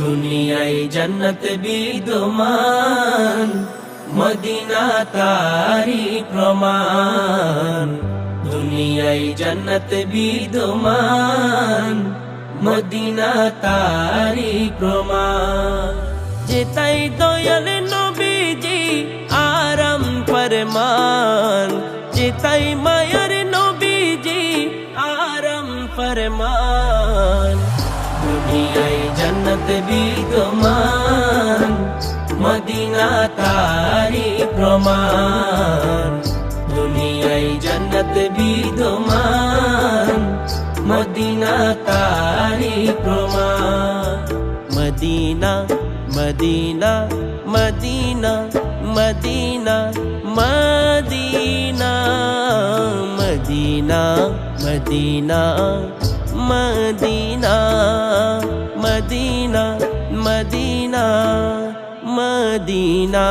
দুনিয়ায় জন্নত বিদ্যমান, মদিনা তারি প্রমাণ। দুনিয়ায় জন্নত বিদ্যমান, মদিনা তারি প্রমাণ। যেতাই দয়াল নবীজি আরাম ফরমান যেতাই মায়ার নবীজি আরাম ফরমান। দুনিয়ায় জন্নত বিদ্যমান মদিনা তারি প্রমাণ। দুনিয়ায় জন্নত বিদ্যমান মদিনা তারি প্রমাণ। Medina Medina Medina Medina Medina Medina Medina Medina Medina Medina Medina.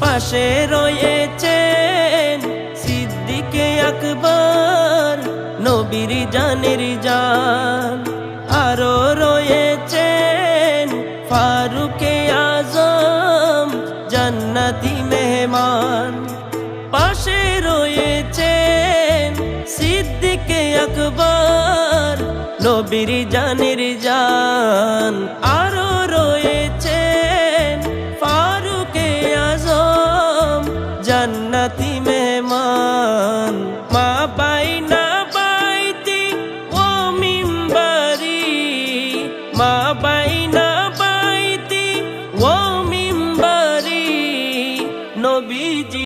পাশে রয়েছেন সিদ্দিকে আকবর, নবীর জানের জান। আরও রয়েছেন ফারুকে আজম, জান্নাতি মেহমান। পাশে রয়েছেন নবীর জানির জান আরও রয়েছে। ফারুকে আজম জান্নাতি মেহমান। মা পাই না পাইতি ও মিম্বারি। মা পাই না পাইতি ও মিম্বারি। নবীজি